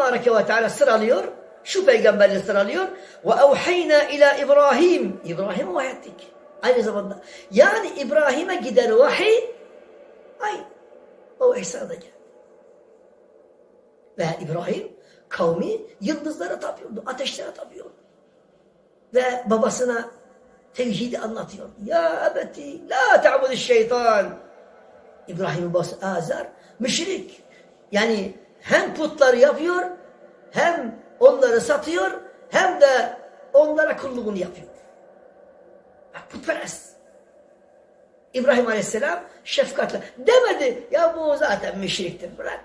Tebareke ve Teala sıralıyor. Şu peygamberleri sıralıyor. Ve evhayna ila İbrahim. İbrahim'e vahyettik. Aynı zamanda. Yani İbrahim'e giden vahiy aynı. O İsa'da geldi. Ve İbrahim kavmi yıldızlara tapıyordu, ateşlere tapıyordu. Ve babasına tevhidi anlatıyor. Ya ebeti la ta'budu şeytan. İbrahim'in babası Azar müşrik. Yani hem putları yapıyor hem onları satıyor hem de onlara kulluğunu yapıyor. Bak putperest. İbrahim Aleyhisselam şefkatle demedi ya bu zaten müşriktir bırak.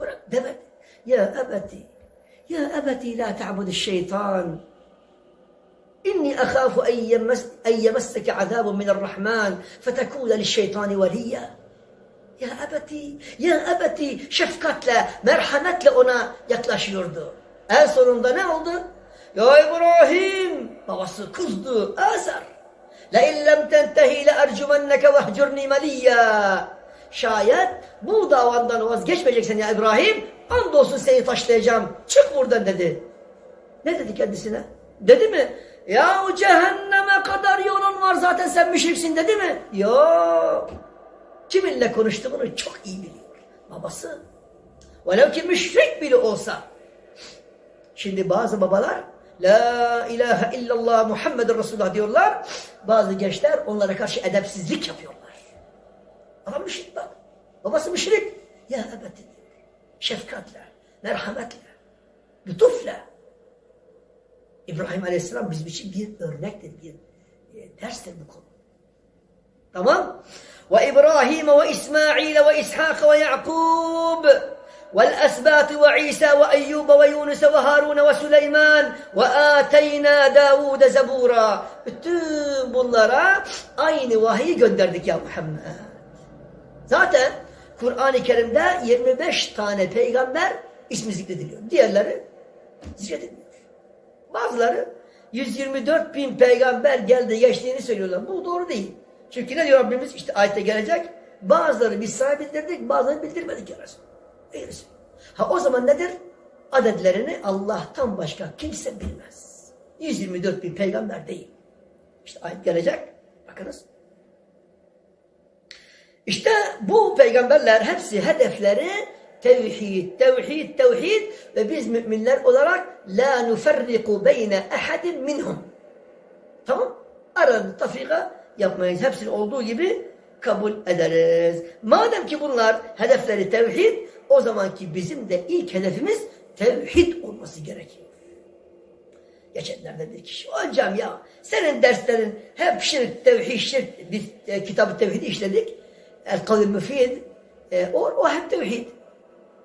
Bırak demedi. Ya ebeti ya ebeti la ta'budu şeytan. أن, يمس أن يمسك عذاب من الرحمن فتكون للشيطان وليا Ya ebeti, ya ebeti şefkatle, merhametle ona yaklaşıyordu. En sonunda ne oldu? Ya İbrahim! Babası kızdı, azar. La illem tentehi le ercümenneke vehcurni meliyya. Şayet bu davandan vazgeçmeyeceksen ya İbrahim, andolsun seni taşlayacağım, çık buradan dedi. Ne dedi kendisine? Dedi mi? Ya cehenneme kadar yolun var zaten sen müşriksin dedi mi? Yok. Kiminle konuştuğunu çok iyi biliyor. Babası. Velev ki müşrik bile olsa. Şimdi bazı babalar La ilahe illallah Muhammed Resulullah diyorlar. Bazı gençler onlara karşı edepsizlik yapıyorlar. Adam müşrik bak. Babası müşrik. Ya ebedi. Şefkatle, merhametle, lütufla. İbrahim Aleyhisselam bizim için bir örnektir, bir e, derstir bu konu. Tamam? Ve İbrahim ve İsmail ve İshak ve Yakub والأسباط وعيسى وأيوب ويونس وهارون وسليمان وآتينا داود زبورا bütün bunlara aynı vahiyi gönderdik ya Muhammed. Zaten Kur'an-ı Kerim'de 25 tane peygamber ismi zikrediliyor. Diğerleri zikredilmiyor. Bazıları 124 bin peygamber geldi geçtiğini söylüyorlar. Bu doğru değil. Çünkü ne diyor Rabbimiz? İşte ayette gelecek. Bazıları biz sana bildirdik, bazıları bildirmedik ya Resulallah. Ha o zaman nedir? Adetlerini Allah'tan başka kimse bilmez. 124 bin peygamber değil. İşte ayet gelecek. Bakınız. İşte bu peygamberler hepsi hedefleri tevhid, tevhid, tevhid ve biz müminler olarak la nuferriku beyne ehadin minhum. Tamam? Arada tafrika yapmayız. Hepsini olduğu gibi kabul ederiz. Madem ki bunlar hedefleri tevhid, o zamanki bizim de ilk hedefimiz tevhid olması gerekiyor. Geçenlerde bir kişi, hocam ya senin derslerin hep şirk, tevhid, şirk, biz e, kitabı tevhidi işledik. El kavil müfid, e, o, o hep tevhid.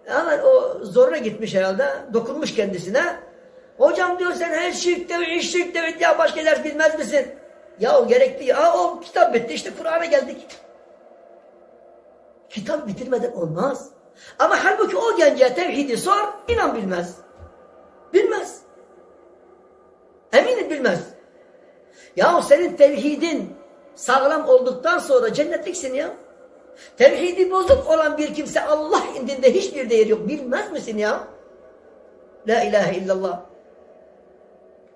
Hemen o zoruna gitmiş herhalde, dokunmuş kendisine. Hocam diyor sen her şirk, tevhid, şirk, tevhid ya başka ders bilmez misin? Ya o gerekti ya, o kitap bitti işte Kur'an'a geldik. Kitap bitirmeden olmaz. Ama halbuki o gence tevhidi sor, inan bilmez. Bilmez. Eminim bilmez. Ya senin tevhidin sağlam olduktan sonra cennetliksin ya. Tevhidi bozuk olan bir kimse Allah indinde hiçbir değeri yok. Bilmez misin ya? La ilahe illallah.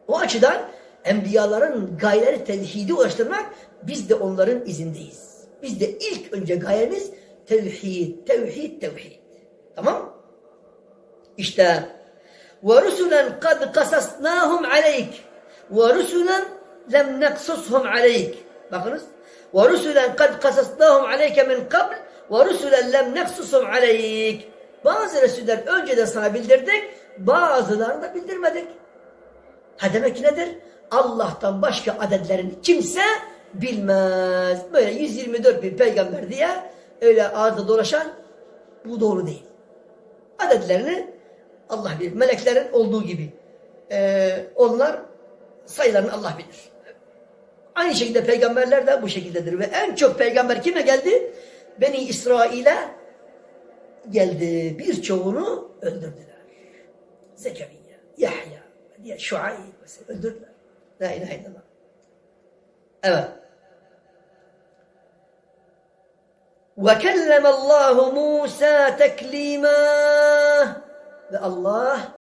O açıdan enbiyaların gayeleri tevhidi ulaştırmak, biz de onların izindeyiz. Biz de ilk önce gayemiz tevhid, tevhid, tevhid. Tamam? İşte ve rusulen kad kasasnahum aleyk ve rusulen lem neksushum aleyk. Bakınız. Ve rusulen kad kasasnahum aleyke min kabl ve rusulen lem neksushum aleyk. Bazı Resuller önceden sana bildirdik, bazılarını da bildirmedik. Ha demek ki nedir? Allah'tan başka adetlerini kimse bilmez. Böyle 124 bin peygamber diye öyle ağızda dolaşan bu doğru değil. Adetlerini Allah bilir. Meleklerin olduğu gibi. Ee, onlar sayılarını Allah bilir. Aynı şekilde peygamberler de bu şekildedir. Ve en çok peygamber kime geldi? Beni İsrail'e geldi. Birçoğunu öldürdüler. Zekeriya, Yahya, diye Şuayb mesela لا إله إلا الله. أما وكلم الله موسى تكليما لا الله